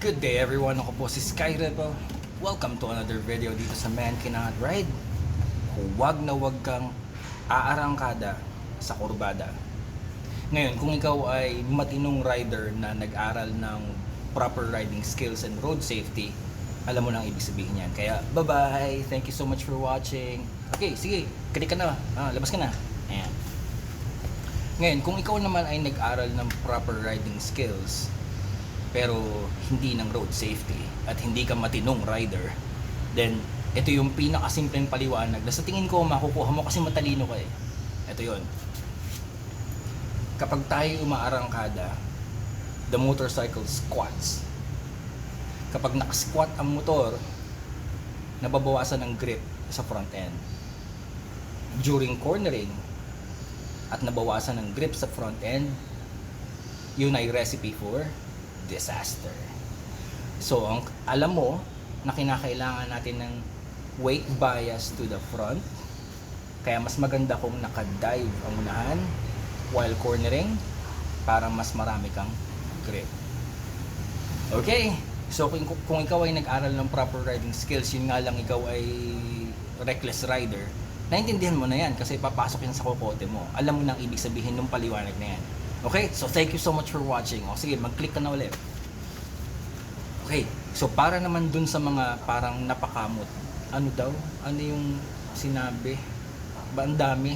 Good day everyone, ako po si Sky Rebel. Welcome to another video dito sa Man Cannot Ride. Huwag na huwag kang aarangkada sa kurbada. Ngayon, kung ikaw ay matinong rider na nag-aral ng proper riding skills and road safety, alam mo na ang ibig sabihin yan. Kaya, bye-bye! Thank you so much for watching. Okay, sige, klik ka na. Ah, labas ka na. Ayan. Ngayon, kung ikaw naman ay nag-aral ng proper riding skills, pero hindi ng road safety at hindi ka matinong rider, then ito yung pinakasimpleng paliwanag na sa tingin ko makukuha mo kasi matalino ka eh. Ito yon. Kapag tayo umaarangkada, the motorcycle squats. Kapag nakasquat ang motor, nababawasan ng grip sa front end. During cornering, at nabawasan ng grip sa front end, yun ay recipe for disaster. So, ang alam mo na kinakailangan natin ng weight bias to the front. Kaya mas maganda kung naka-dive ang unahan while cornering para mas marami kang grip. Okay, so kung, kung ikaw ay nag-aral ng proper riding skills, yun nga lang ikaw ay reckless rider, naintindihan mo na yan kasi papasok yan sa kokote mo. Alam mo nang ibig sabihin ng paliwanag na yan. Okay, so thank you so much for watching. O sige, mag-click ka na ulit. Okay, so para naman dun sa mga parang napakamot, ano daw? Ano yung sinabi? Ba ang dami?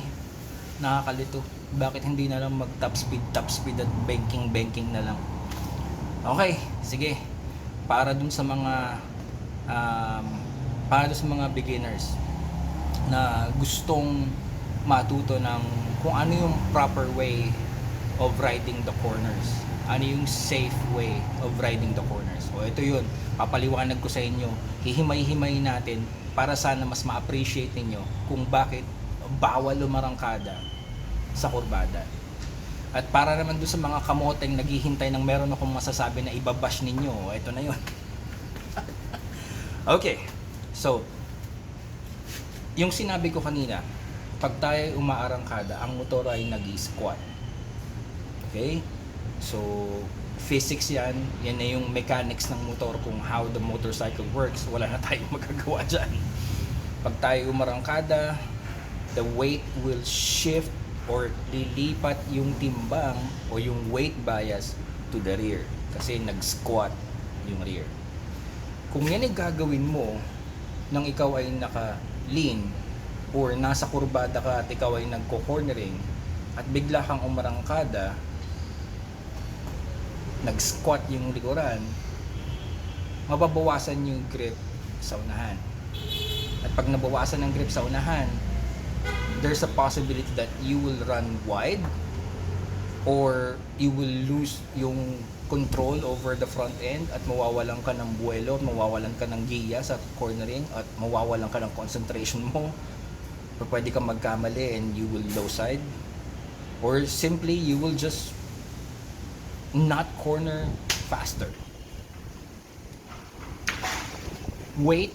Nakakalito. Bakit hindi na lang mag top speed, top speed at banking, banking na lang? Okay, sige. Para dun sa mga um, para dun sa mga beginners na gustong matuto ng kung ano yung proper way of riding the corners. Ano yung safe way of riding the corners. O ito yun, papaliwanag ko sa inyo. Hihimay-himay natin para sana mas ma-appreciate ninyo kung bakit bawal lumarangkada sa kurbada. At para naman doon sa mga kamoteng naghihintay ng meron akong masasabi na ibabash ninyo, ito na yun. okay, so, yung sinabi ko kanina, pag tayo umaarangkada, ang motor ay nag-squat. Okay? So, physics yan. Yan na yung mechanics ng motor kung how the motorcycle works. Wala na tayong magagawa dyan. Pag tayo umarangkada, the weight will shift or lilipat yung timbang o yung weight bias to the rear. Kasi nag-squat yung rear. Kung yan ay gagawin mo nang ikaw ay naka-lean or nasa kurbada ka at ikaw ay nagko-cornering at bigla kang umarangkada nag-squat yung likuran, mababawasan yung grip sa unahan. At pag nabawasan ng grip sa unahan, there's a possibility that you will run wide or you will lose yung control over the front end at mawawalan ka ng buwelo mawawalan ka ng giya sa cornering at mawawalan ka ng concentration mo or pwede kang magkamali and you will low side or simply you will just not corner faster. Weight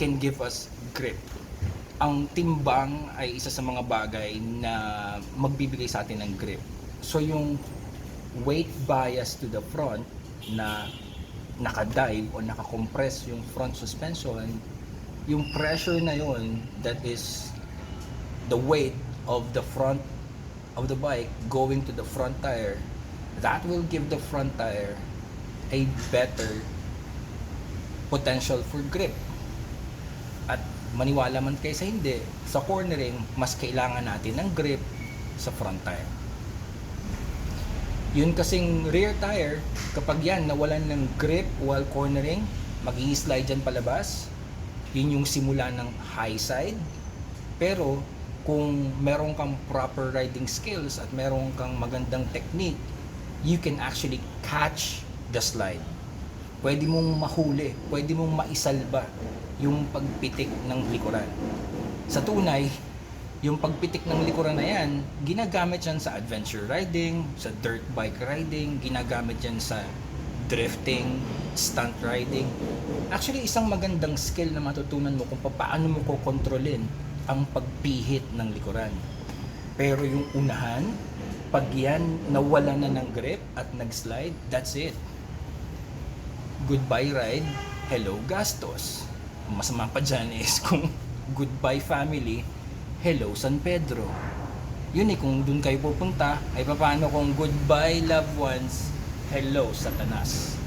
can give us grip. Ang timbang ay isa sa mga bagay na magbibigay sa atin ng grip. So yung weight bias to the front na nakadive o nakakompress yung front suspension, yung pressure na yon that is the weight of the front of the bike going to the front tire that will give the front tire a better potential for grip. At maniwala man kayo sa hindi, sa cornering, mas kailangan natin ng grip sa front tire. Yun kasing rear tire, kapag yan nawalan ng grip while cornering, mag slide dyan palabas. Yun yung simula ng high side. Pero kung meron kang proper riding skills at meron kang magandang technique, you can actually catch the slide. Pwede mong mahuli, pwede mong maisalba yung pagpitik ng likuran. Sa tunay, yung pagpitik ng likuran na yan, ginagamit yan sa adventure riding, sa dirt bike riding, ginagamit yan sa drifting, stunt riding. Actually, isang magandang skill na matutunan mo kung paano mo kokontrolin ang pagpihit ng likuran. Pero yung unahan, pag yan nawala na ng grip at nag-slide, that's it. goodbye ride, hello gastos. Masama pa dyan is kung goodbye family, hello San Pedro. Yun eh, kung dun kayo pupunta, ay paano kung goodbye loved ones, hello Satanas.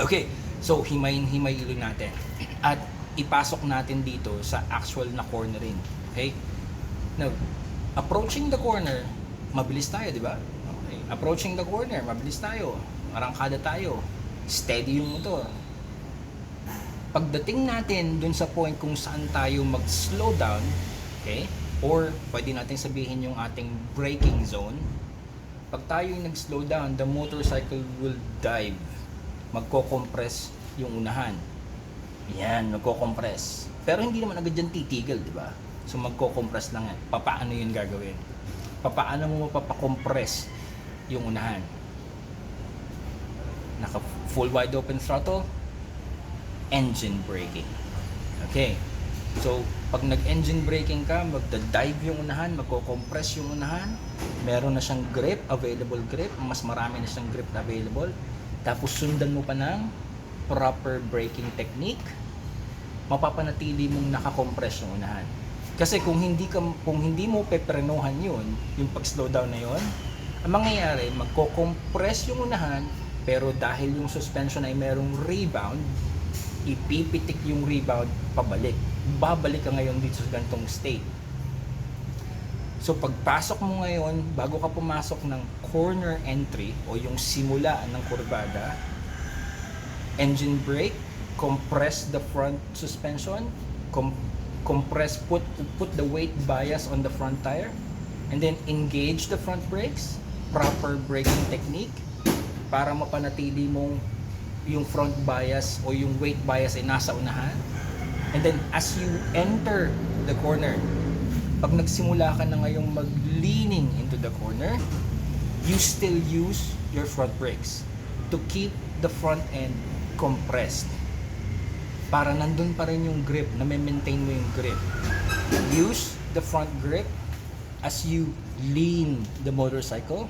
Okay, so himayin-himayin natin. At ipasok natin dito sa actual na cornering. Okay? Now, approaching the corner, mabilis tayo, di ba? Okay. Approaching the corner, mabilis tayo. Arangkada tayo. Steady yung motor. Pagdating natin dun sa point kung saan tayo mag-slow down, okay? Or pwede natin sabihin yung ating braking zone. Pag tayo yung nag-slow down, the motorcycle will dive. Magko-compress yung unahan. Yan, magko-compress. Pero hindi naman agad dyan titigil, di ba? So magko-compress lang yan. Papaano yun gagawin? Papaano mo mapapacompress yung unahan? Naka full wide open throttle, engine braking. Okay. So, pag nag-engine braking ka, magda-dive yung unahan, magko-compress yung unahan, meron na siyang grip, available grip, mas marami na siyang grip na available. Tapos sundan mo pa ng proper braking technique, mapapanatili mong nakakompress yung unahan. Kasi kung hindi ka kung hindi mo peprenuhan yun, yung pag-slow down na yun, ang mangyayari, magko-compress yung unahan, pero dahil yung suspension ay merong rebound, ipipitik yung rebound pabalik. Babalik ka ngayon dito sa gantong state. So pagpasok mo ngayon, bago ka pumasok ng corner entry o yung simula ng kurbada, engine brake, compress the front suspension, com- compress put put the weight bias on the front tire and then engage the front brakes, proper braking technique para mapanatili mong yung front bias o yung weight bias ay nasa unahan. And then as you enter the corner, pag nagsimula ka na ngayong mag-leaning into the corner, you still use your front brakes to keep the front end compressed. Para nandun pa rin yung grip, na maintain mo yung grip. Use the front grip as you lean the motorcycle.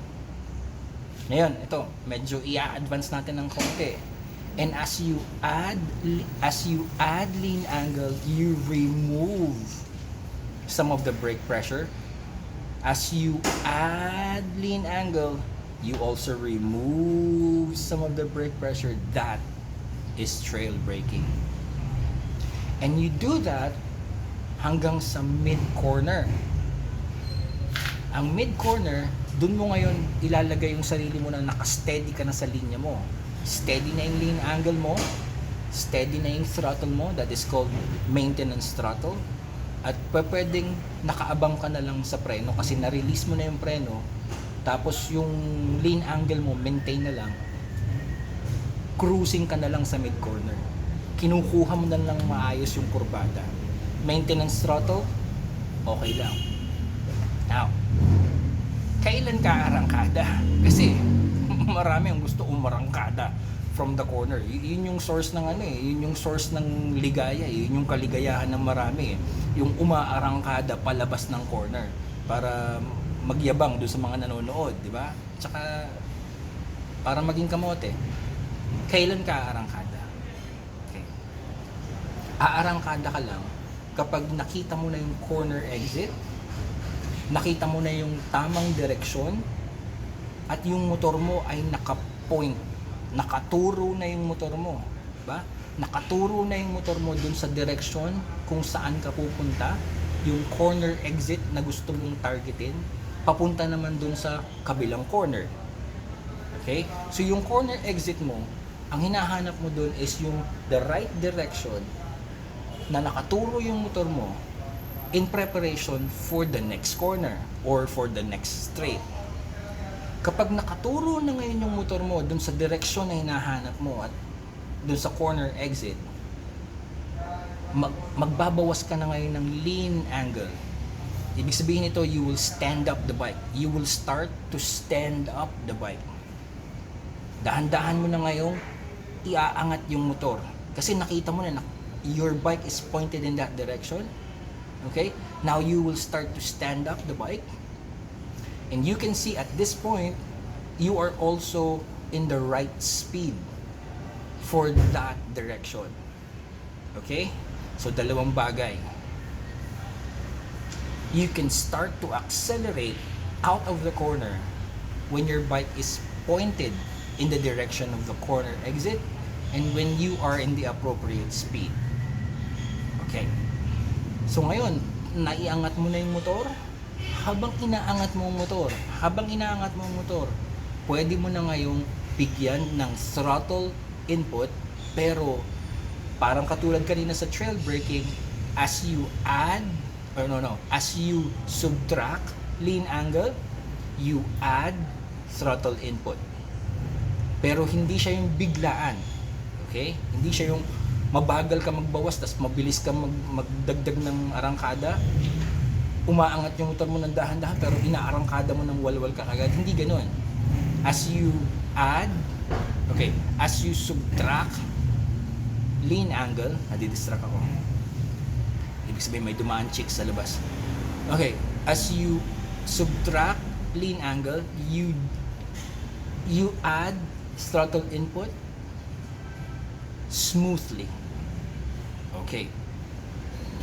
Ngayon, ito, medyo i-advance natin ng konti. And as you add as you add lean angle, you remove some of the brake pressure. As you add lean angle, you also remove some of the brake pressure. That is trail braking. And you do that hanggang sa mid corner. Ang mid corner, dun mo ngayon ilalagay yung sarili mo na naka-steady ka na sa linya mo. Steady na yung lean angle mo, steady na yung throttle mo, that is called maintenance throttle. At pwedeng nakaabang ka na lang sa preno kasi na-release mo na yung preno, tapos yung lean angle mo, maintain na lang, cruising ka na lang sa mid corner. Kinukuha mo na lang maayos yung kurbada. Maintenance throttle, okay lang. Now, kailan ka arangkada? Kasi marami ang gusto umarangkada from the corner. Yun yung source ng ano eh, yun yung source ng ligaya, eh. yun yung kaligayahan ng marami eh. Yung umaarangkada palabas ng corner para magyabang doon sa mga nanonood, di ba? Tsaka para maging kamote, kailan ka aarangkada? Aarangkada ka lang kapag nakita mo na yung corner exit, nakita mo na yung tamang direksyon, at yung motor mo ay naka-point, nakaturo na yung motor mo, ba? Nakaturo na yung motor mo dun sa direksyon kung saan ka pupunta, yung corner exit na gusto mong targetin, papunta naman dun sa kabilang corner. Okay? So yung corner exit mo, ang hinahanap mo dun is yung the right direction na nakaturo yung motor mo in preparation for the next corner or for the next straight kapag nakaturo na ngayon yung motor mo dun sa direksyon na hinahanap mo at dun sa corner exit, mag, magbabawas ka na ngayon ng lean angle. Ibig sabihin nito, you will stand up the bike. You will start to stand up the bike. Dahan-dahan mo na ngayong iaangat yung motor. Kasi nakita mo na your bike is pointed in that direction. Okay? Now you will start to stand up the bike. And you can see at this point, you are also in the right speed for that direction. Okay? So, dalawang bagay. You can start to accelerate out of the corner when your bike is pointed in the direction of the corner exit and when you are in the appropriate speed. Okay. So ngayon, naiangat mo na yung motor. Habang inaangat mo ang motor, habang inaangat mo ang motor, pwede mo na ngayong bigyan ng throttle input pero parang katulad kanina sa trail braking as you add or no no as you subtract lean angle you add throttle input pero hindi siya yung biglaan okay hindi siya yung mabagal ka magbawas tapos mabilis ka mag, magdagdag ng arangkada. Umaangat yung motor mo ng dahan-dahan pero inaarangkada mo ng walwal ka kagad. Hindi ganoon as you add okay as you subtract lean angle nadidistract ako. Ibig sabihin may dumaan chicks sa labas. Okay as you subtract lean angle you you add throttle input smoothly okay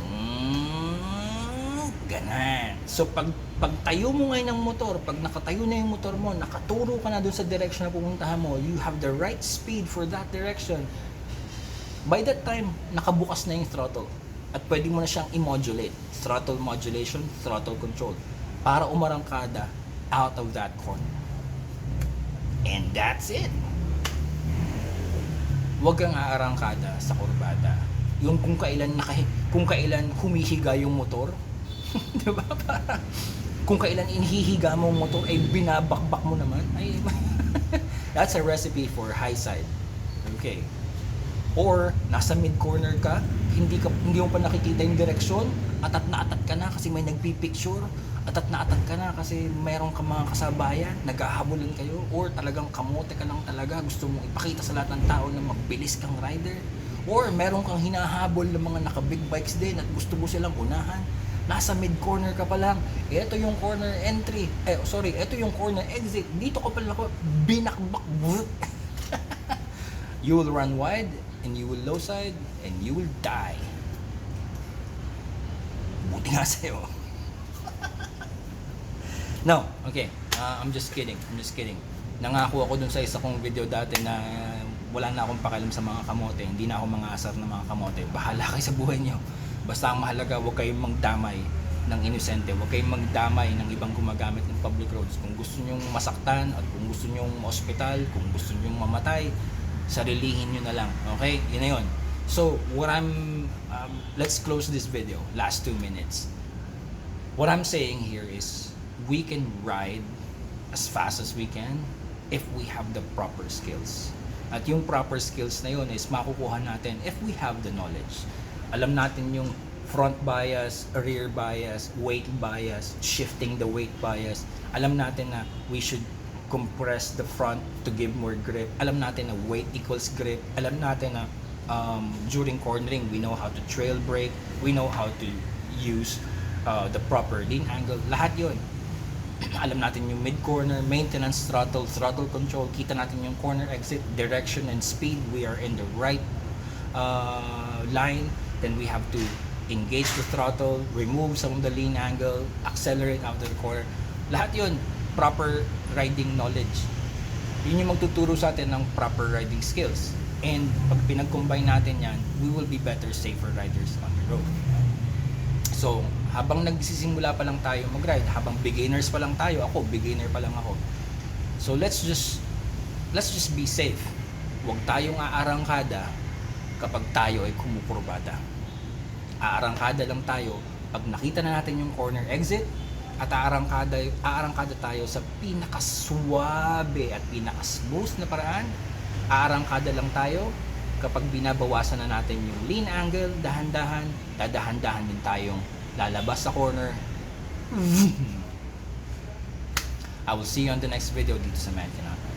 mm, ganan so pag pag tayo mo ngayon ng motor pag nakatayo na yung motor mo nakaturo ka na dun sa direction na pupuntahan mo you have the right speed for that direction by that time, nakabukas na yung throttle. At pwede mo na siyang i-modulate. Throttle modulation, throttle control. Para umarangkada out of that corner. And that's it. Huwag kang aarangkada sa kurbada. Yung kung kailan nakahi, kung kailan humihiga yung motor. 'Di ba? Para kung kailan inihihiga mo ang motor ay binabakbak mo naman. Ay That's a recipe for high side. Okay or nasa mid corner ka, hindi ka hindi mo pa nakikita yung direksyon, atat na atat ka na kasi may nagpi-picture, atat na atat ka na kasi mayroong ka mga kasabayan, naghahabulan kayo, or talagang kamote ka lang talaga, gusto mong ipakita sa lahat ng tao na magbilis kang rider, or meron kang hinahabol ng mga naka big bikes din at gusto mo silang unahan, nasa mid corner ka pa lang, ito yung corner entry, eh sorry, ito yung corner exit, dito ka pala ako, binakbak, you will run wide and you will low side and you will die. Buti nga sa'yo. no, okay. Uh, I'm just kidding. I'm just kidding. Nangako ako dun sa isa kong video dati na wala na akong pakialam sa mga kamote. Hindi na ako mga asar ng mga kamote. Bahala kayo sa buhay niyo. Basta ang mahalaga, huwag kayong magdamay ng inosente. Huwag kayong magdamay ng ibang gumagamit ng public roads. Kung gusto nyong masaktan at kung gusto nyong ma-hospital, kung gusto nyong mamatay, sarilihin nyo na lang. Okay? Yun na yun. So, what I'm, um, let's close this video, last two minutes. What I'm saying here is, we can ride as fast as we can if we have the proper skills. At yung proper skills na yun is makukuha natin if we have the knowledge. Alam natin yung front bias, rear bias, weight bias, shifting the weight bias. Alam natin na we should compress the front to give more grip. Alam natin na weight equals grip. Alam natin na um, during cornering, we know how to trail brake. We know how to use uh, the proper lean angle. Lahat yon alam natin yung mid corner, maintenance throttle, throttle control, kita natin yung corner exit, direction and speed, we are in the right uh, line, then we have to engage the throttle, remove some of the lean angle, accelerate out of the corner. Lahat yun, proper riding knowledge. Yun yung magtuturo sa atin ng proper riding skills. And pag pinag-combine natin yan, we will be better, safer riders on the road. So, habang nagsisimula pa lang tayo mag-ride, habang beginners pa lang tayo, ako, beginner pa lang ako. So, let's just, let's just be safe. Huwag tayong aarangkada kapag tayo ay kumukurbada. Aarangkada lang tayo pag nakita na natin yung corner exit at aarangkada, aarangkada tayo sa pinakaswabe at pinakasmooth na paraan. Aarangkada lang tayo kapag binabawasan na natin yung lean angle, dahan-dahan, dadahan-dahan din tayong lalabas sa corner. I will see you on the next video dito sa Man Cannot Ride.